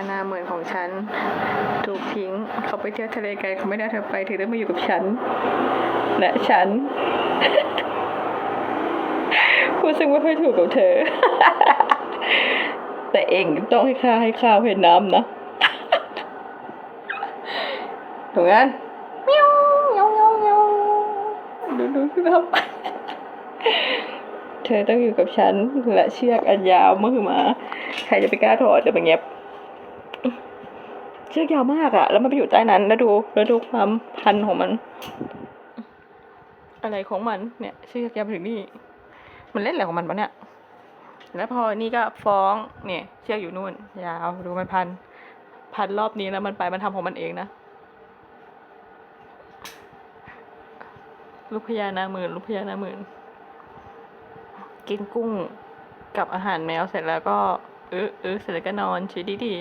อาณาเหมือนของฉัน ถูกทิ้ง เขาไปเที่ยวทะเลไกลเขาไม่ได้เธอไปเธอต้องมาอยู่กับฉัน และฉันพูดซึ่งไม่ค่อยถูกกับเธอ แต่เองต้องให้ข้าให้ข้าวให้น้ำนะถูกงั้นเมียวเมียวเมียวเมียวดูดูดูครับเธอต้องอยู่กับฉันและเชือกอันยาวมือมา ใครจะไปกล้าถอดเดี๋ยวมันเงียบ เชือกยาวมากอะแล้วมันไปอยู่ใต้นั้นแล้วดูแล้วดูความพันของมัน อะไรของมันเนี่ยเชือกยาวไปถึงนี่มันเล่นอะไรของมันปะเนี่ยแล้วพอนี่ก็ฟ้องเนี่ยเชือกอยู่นู่นยาวดูมันพัน พันรอบนี้แล้วมันไปมันทำของมันเองนะลูกพญานาหมื่นลูกพญานาหมื่นกินกุ้งกับอาหารแมวเสร็จแล้วก็เออเออเสร็จแล้วก็นอนชีวิตดี